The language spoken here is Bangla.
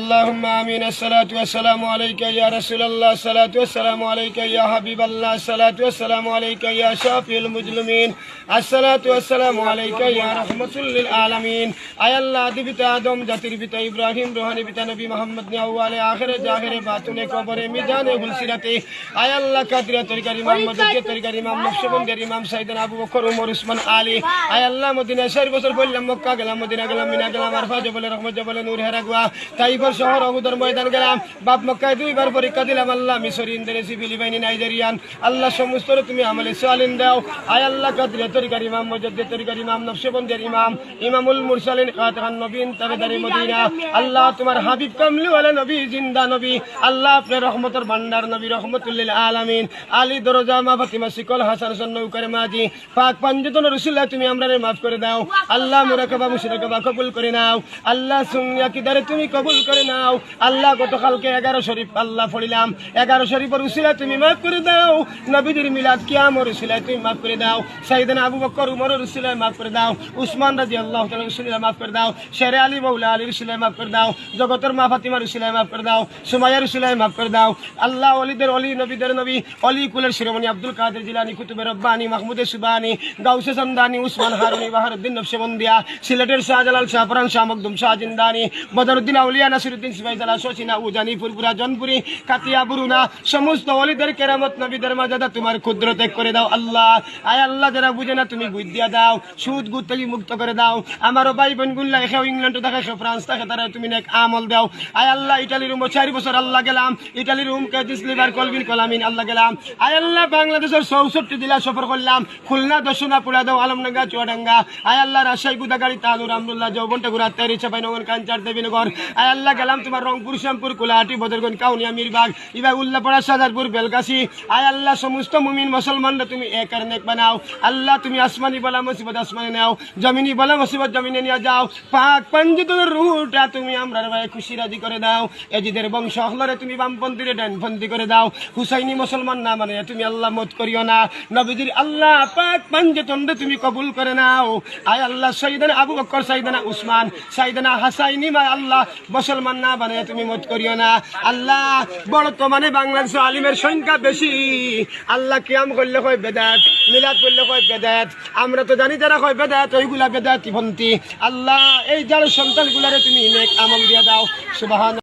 اللهم آمين الصلاة والسلام عليك يا رسول الله الصلاة والسلام عليك يا حبيب الله الصلاة والسلام عليك يا شافي المجرمين الصلاة والسلام عليك يا رحمة للعالمين أي الله دي بتا آدم جاتر بتا إبراهيم روحاني بتا نبي محمد نعوال آخر جاخر باتون قبر ميدان غلسرتي أي الله قدر ترقر امام مدد ترقر امام نفسبن گر امام سيدنا أبو بكر عمر عثمان علي أي الله مدينة شهر بسر بولا مكة گلا مدينة گلا منا گلا مرفا جبل رحمة جبل نور هرقوا طيب তাইফর শহর অহুদর ময়দান গেলাম। বাপ মক্কায় দুইবার পরীক্ষা দিলাম, আল্লাহ মিশর ইন্দোনেশি ফিলিপাইনি নাইজেরিয়ান। আল্লাহ সমস্ত তুমি আমলে সালিন দাও। আয় আল্লাহ কাদরিয়া তরিকার ইমাম মজদ্দে তরিকার ইমাম, নকশবন্দের ইমাম, ইমামুল মুরসালিন কাতরান নবীন, তাবেদারি মদিনা। আল্লাহ তোমার হাবিব কামলি ওয়ালা নবী, জিন্দা নবী। আল্লাহ আপনার রহমতের ভান্ডার নবী রহমতুল্লিল আলামিন। আলী দরজা, মা ফাতিমা, শিকল, হাসান হাসান নৌকারে মাঝি। পাক পাঞ্জতন রসুল্লাহ তুমি আমরা মাফ করে দাও। আল্লাহ মুরাকাবা, মুশরাকাবা কবুল করে নাও। আল্লাহ সুনিয়া কিদারে তুমি কবুল করে নাও। আল্লাহ গতকালকে এগারো শরীফ আল্লাহ পড়িলাম। এগারো শরীফের উসিলা তুমি মাফ করে দাও। নবীদের মিলাদ কিয়ামর উসিলায় তুমি মাফ করে দাও। সাইদান আবু বকর উমরের উসিলায় মাফ করে দাও। উসমান রাজি আল্লাহ উসিলায় মাফ করে দাও। শেরে আলী মৌলা আলীর উসিলায় মাফ করে দাও। জগতের মা ফাতিমার উসিলায় মাফ করে দাও। সুমাইয়ার উসিলায় মাফ করে দাও। আল্লাহ অলিদের অলি, নবীদের নবী, অলি কুলের শিরোমণি আব্দুল কাদের জিলানি, কুতুবে রব্বানি, মাহমুদে সুবানি, গাউসে সন্দানি, উসমান হারুনি, বাহারুদ্দিন নকশবন্দিয়া সিলেটের শাহজালাল শাহপুরান, শাহ মকদুম শাহ জিন্দানি, বদরুদ্দিন আউলিয়া নাসিরুদ্দিন সিবাইজালা শচীনা উজানি ফুরপুরা জনপুরি, কাতিয়া, বুরুনা, সমস্ত অলিদের কেরামত নবীদের মাজাদা তোমার ক্ষুদ্র ত্যাগ করে দাও, আল্লাহ। আয় আল্লাহ, যারা বুঝে না, তুমি বুদ্ধিয়া দাও, সুদ গুদ থেকে মুক্ত করে দাও। আমারও ভাই বোন গুল্লা এখানে ইংল্যান্ড থাকে এখানে ফ্রান্স থাকে তারা তুমি নেক আমল দাও। আয় আল্লাহ, ইটালির রুম চারি বছর আল্লাহ গেলাম, ইটালির রুম কেজিস লিভার কলবিন কলামিন আল্লাহ গেলাম। আয় আল্লাহ, বাংলাদেশের চৌষট্টি জেলা সফর করলাম, খুলনা দর্শনা পুরা দাও, আলমডাঙ্গা, চুয়াডাঙ্গা। আয় আল্লাহ, রাজশাহী গুদাগাড়ি তালুর আমদুল্লাহ যৌবনটা ঘুরা তেরি চাপাই নগর কাঞ্চার, দেবীনগর। আয় আল্লাহ গেলাম তোমার রংপুর, শ্যামপুর, কোলাহাটি, বদরগঞ্জ, কাউনিয়া, মিরবাগ ইবা উল্লাপাড়া সাজারপুর বেলকাশি আয় আল্লাহ, সমস্ত মুমিন মুসলমানরা তুমি একার নেক বানাও। আল্লাহ, তুমি আসমানি বলা মুসিবত আসমানে নাও। জমিনি বলা মুসিবত জমিনে নিয়ে যাও। পাক পঞ্জিত রুটা তুমি আমরা ভাই খুশি রাজি করে দাও। এজিদের বংশ হলরে তুমি বামপন্থীরে ডানপন্থী করে দাও। হুসাইনি মুসলমান না মানে তুমি আল্লাহ মত করিও না। নবীজির আল্লাহ পাক পঞ্জতন্ডে তুমি কবুল করে নাও। আয় আল্লাহ সৈদানা আবু বকর সৈদানা উসমান সৈদানা হাসাইনি মা আল্লাহ মুসলমান না বানায় তুমি মত করিও না। আল্লাহ, বর্তমানে বাংলাদেশ আলিমের সংখ্যা বেশি। আল্লাহ কিয়াম করলে কয় বেদাত, মিলাদ করলে কয় বেদাত। আমরা তো জানি যারা কয় বেদাত, ওইগুলা বেদাতি ভন্তি আল্লাহ, এই যার সন্তানগুলারে তুমি নেক আমল দিয়ে দাও। সুবাহান